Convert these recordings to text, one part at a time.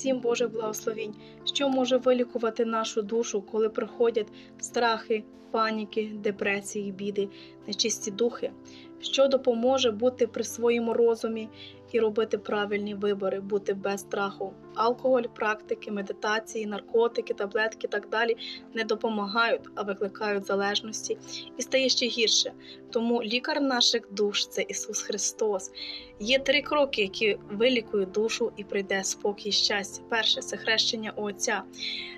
всім Божих благословінь, що може вилікувати нашу душу, коли приходять страхи, паніки, депресії, біди, нечисті духи, що допоможе бути при своєму розумі і робити правильні вибори, бути без страху. Алкоголь, практики, медитації, наркотики, таблетки і так далі не допомагають, а викликають залежності і стає ще гірше. Тому лікар наших душ це Ісус Христос. Є три кроки, які вилікують душу і прийде спокій і щастя. Перше це хрещення у Отця,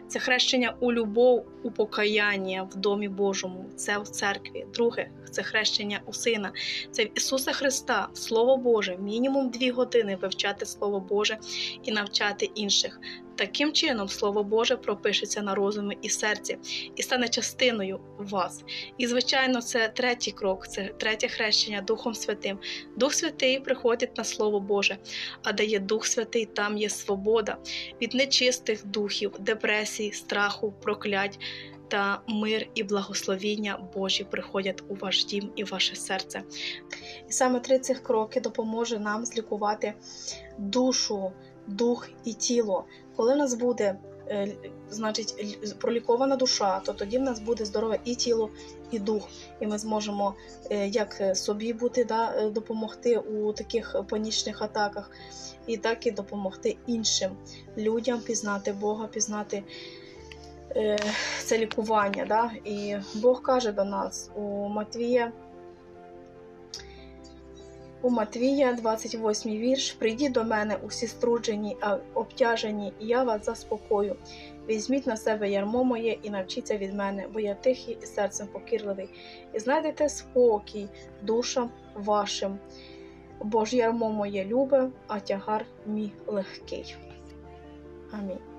це хрещення у любов, у покаяння в домі Божому, це в церкві. Друге це хрещення у Сина, це Ісуса Христа, Слово Боже, мінімум дві години вивчати Слово Боже і навчати інших. Таким чином, Слово Боже пропишеться на розумі і серці і стане частиною вас. І, звичайно, це третій крок, це третє хрещення Духом Святим. Дух Святий приходить на Слово Боже, а де є Дух Святий, там є свобода від нечистих духів, депресій, страху, проклять. Та мир і благословіння Божі приходять у ваш дім і ваше серце. І саме три цих кроки допоможе нам злікувати душу, дух і тіло. Коли в нас буде е, значить, пролікована душа, то тоді в нас буде здорове і тіло, і дух. І ми зможемо е, як собі бути, да, е, допомогти у таких панічних атаках, і так і допомогти іншим людям пізнати Бога, пізнати це лікування. Да? І Бог каже до нас у Матвія. У Матвія, 28 вірш: Прийдіть до мене усі струджені, обтяжені, і я вас заспокою. Візьміть на себе ярмо моє і навчіться від мене, бо я тихий і серцем покірливий, і знайдете спокій душам вашим. Бо ж ярмо моє любе, а тягар мій легкий. Амінь.